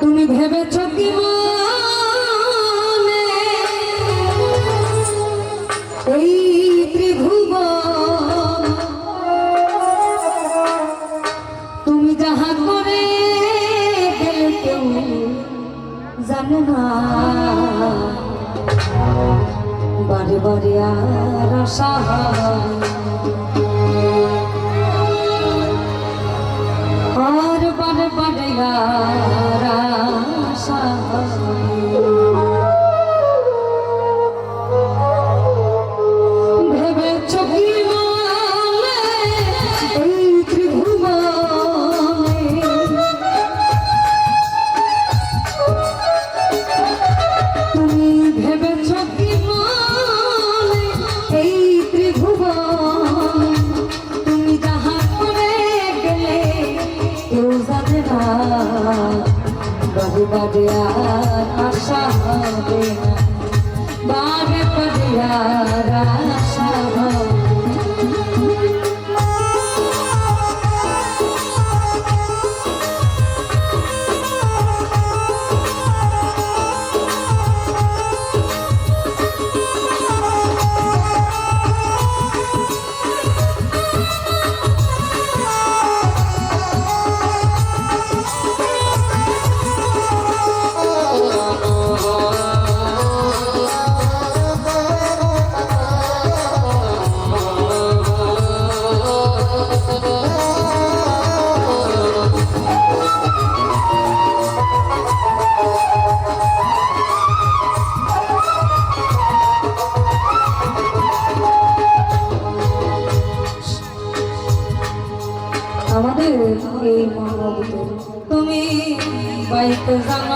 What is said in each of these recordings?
তুমি ভেবেছ কি এই ত্রিভুব তুমি যাহা করে গেলে কেউ জানে না। বারে বারে আর আশা ঘর বার বাড়িয়া 对，上？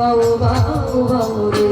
baú, baú, baú,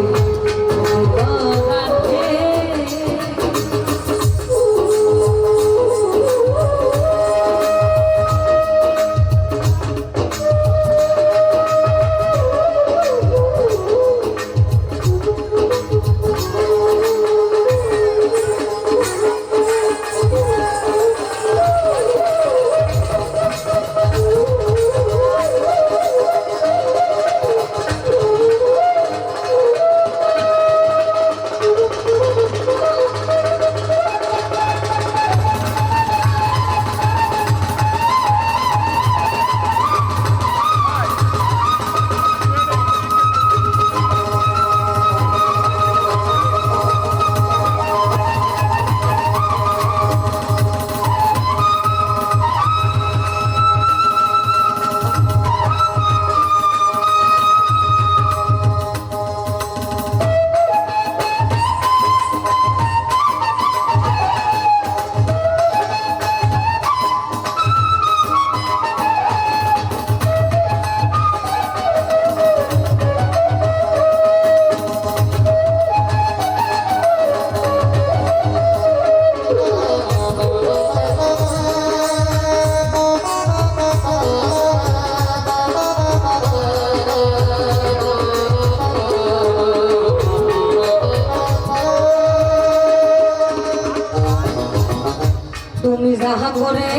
রাহ করে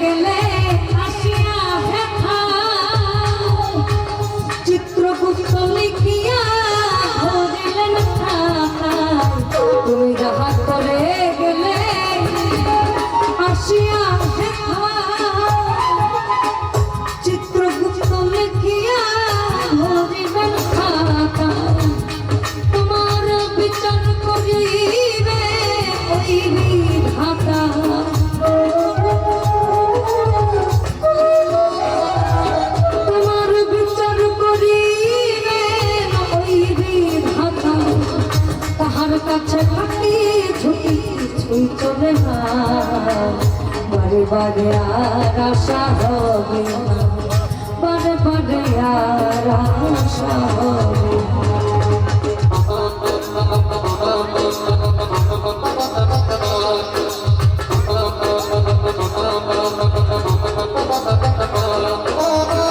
গেলে বারে বারে আর আশা হবে বারে বারে আর আশা হবে Oh,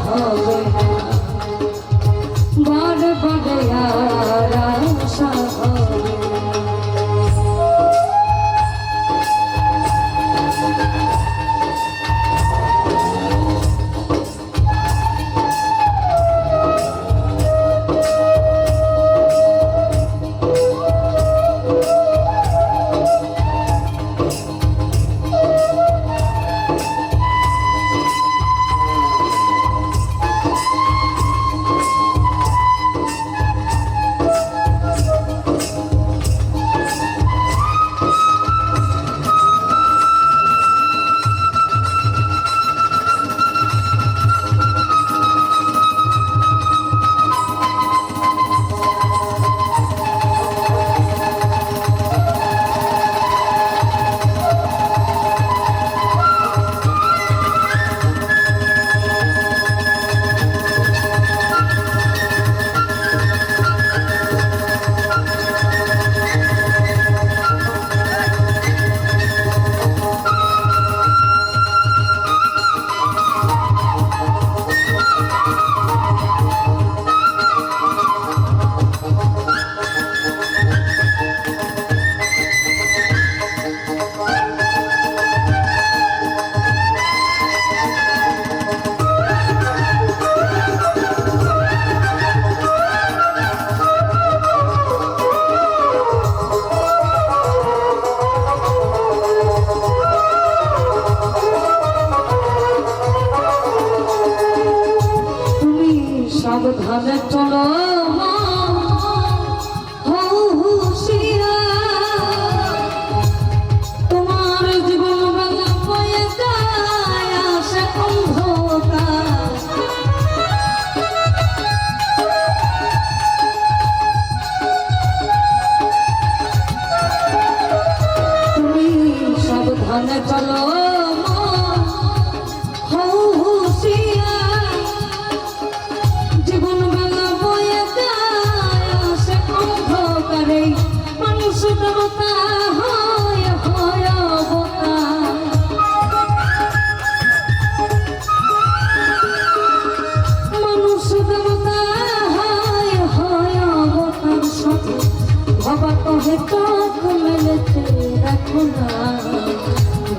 হবে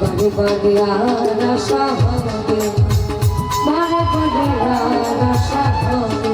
বারে বারে আর আশা হবে। বারে বারে আর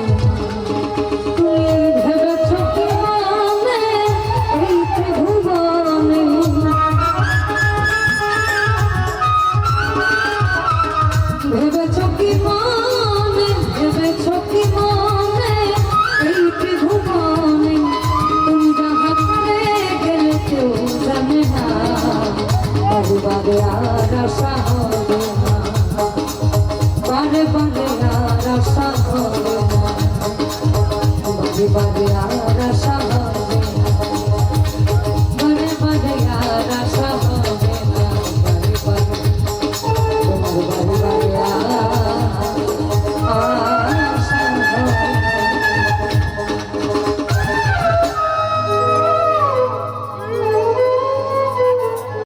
Everybody out.